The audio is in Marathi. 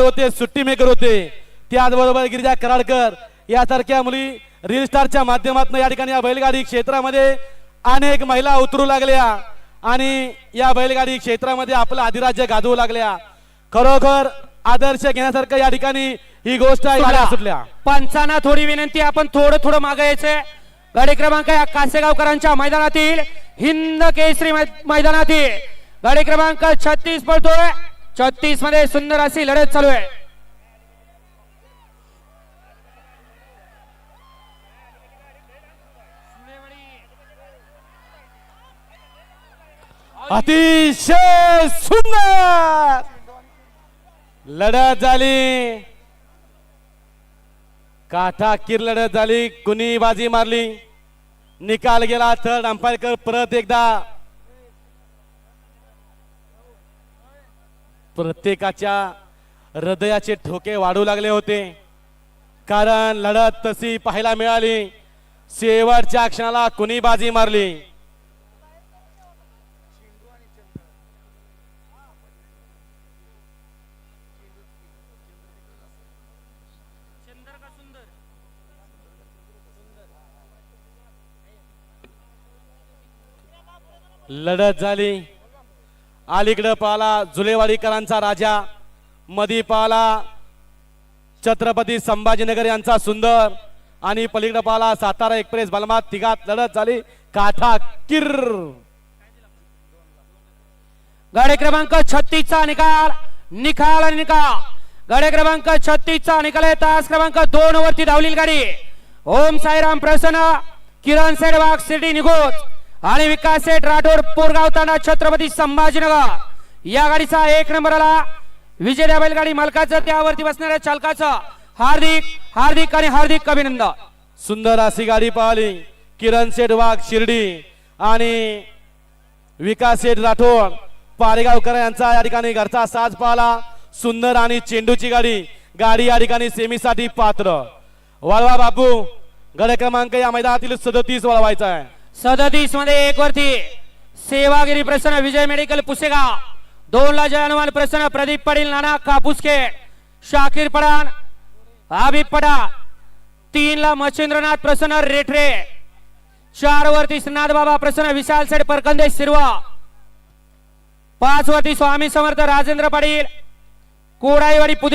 होते सुट्टी मेकर होते. त्याचबरोबर गिरिजा कराडकर यासारख्या मुली रील स्टारच्या माध्यमातून या ठिकाणी या बैलगाडी क्षेत्रामध्ये अनेक महिला उतरू लागल्या. आणि या बैलगाडी क्षेत्रामध्ये आपलं अधिराज्य गाजवू लागल्या. खरोखर आदर्श घेण्यासारखं या ठिकाणी ही गोष्ट आहे सुटल्या. पंचांना थोडी विनंती आपण थोडं थोडं मागे यायचंय गाडी क्रमांक या कासेगावकरांच्या मैदानातील हिंद केसरी मैदानातील. गाडी क्रमांक छत्तीस पळतोय. चौतीसमध्ये सुंदर अशी लढत चालू आहे. अतिशय सुंदर लढत झाली. काठाकीर लढत झाली कुणी बाजी मारली. निकाल गेला थर्ड अंपायरकर परत एकदा प्रत्येकाच्या हृदयाचे ठोके वाढू लागले होते. कारण लढत तशी पाहायला मिळाली. शेवटच्या क्षणाला कुणी बाजी मारली? लढत झाली. अलीकडं पाहला जुलेवाडीकरांचा राजा मधी पाहला छत्रपती संभाजीनगर यांचा सुंदर आणि पलीकडं पाहला सातारा एक्सप्रेस बलमात तिघात लढत झाली काठा किर. गाडी क्रमांक छत्तीस चा निकाल निकाल आणि निकाल. गाडी क्रमांक छत्तीस चा निकाल आहे तास क्रमांक दोन वरती धावलेली गाडी. ओम साईराम प्रसन्न किरण सेडवाग सिटी निघोज आणि विकास सेठ राठोड पोरगाव तांडा छत्रपती संभाजीनगर. या गाडीचा एक नंबर आला विजय बैलगाडी मालकाचं त्यावरती बसणाऱ्या चालकाचं. हार्दिक हार्दिक आणि हार्दिक अभिनंदन. सुंदर अशी गाडी पाहिली. किरण शेठ वाघ शिर्डी आणि विकास शेठ राठोड. पारेगावकर यांचा या ठिकाणी घरचा साज पाहला. सुंदर आणि चेंडूची गाडी. गाडी या ठिकाणी सेमीसाठी पात्र. वळवा बापू गड क्रमांक या मैदानातील सदतीस वळवायचा आहे. सदतीसमध्ये एक वरती सेवागिरी प्रसन्न विजय मेडिकल पुसेगाव. दोन ला जयनवान प्रसन्न प्रदीप पडील नाना कापुसके शाकीर पडान आबिब पडा तीन ला मच्छिंद्रनाथ प्रसन्न रेठरे. चार वरती श्रीनाथ बाबा प्रसन्न विशाल सेठ परकंदे सिरवा पाच वरती स्वामी समर्थ राजेंद्र पाटील कोडाईवाडी